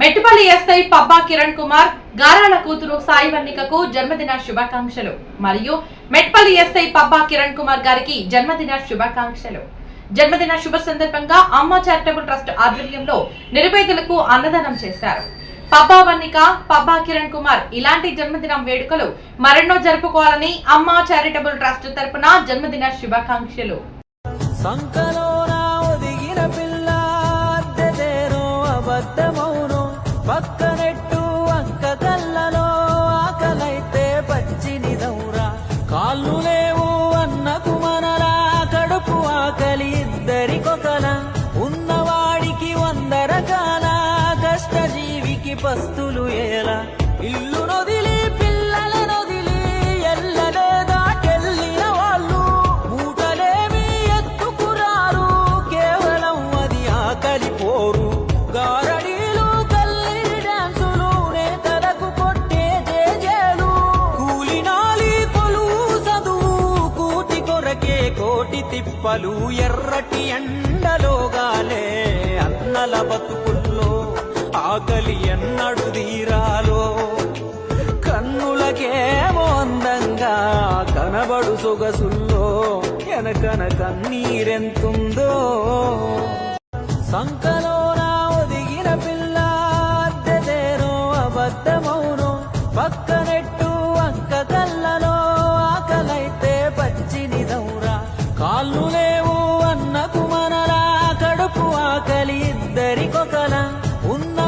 Mettupalli SI Pabba Kiran Kumar గారాల కూతురు సాయి వన్నికకు జన్మదిన శుభాకాంక్షలు. మరియు మెట్పల్లి ఎస్ఐ పబ్బా కిరణ్ కుమార్ గారికి జన్మదిన శుభాకాంక్షలు. జన్మదిన శుభ సందర్భంగా అమ్మ చారిటబుల్ ట్రస్ట్ ఆధ్వర్యంలో నిరుపేదలకు అన్నదానం చేశారు. పబ్బా వన్నిక పబ్బా కిరణ్ కుమార్ ఇలాంటి జన్మదినం వేడుకలు మరెన్నో జరుపుకోవాలని అమ్మ చారిటబుల్ ట్రస్ట్ తరపున జన్మదిన శుభాకాంక్షలు. సంకలో పక్కనెట్టు అంక కల్లలో ఆకలైతే పచ్చిని దౌరా. కాళ్ళు లేవు అన్నకు మనలా కడుపు ఆకలి ఇద్దరికొకల ఉన్నవాడికి వంద రకాల కష్టజీవికి పస్తులు ఎలా ఇల్లు నొదిలి నొదిలి తిప్పలు ఎర్రటి ఎండలోగాలే అన్నల బతుకుల్లో ఆకలి ఎన్నడు తీరాలో. కన్నులకేమో అందంగా కనబడు సొగసుల్లో ఎనకన కన్నీరెంతుందో. సంకలోన ఒదిగిన పిల్ల అద్దెదేనో అబద్ధమౌనో పక్కనెట్టు అంక కల్లలో 사랑 온나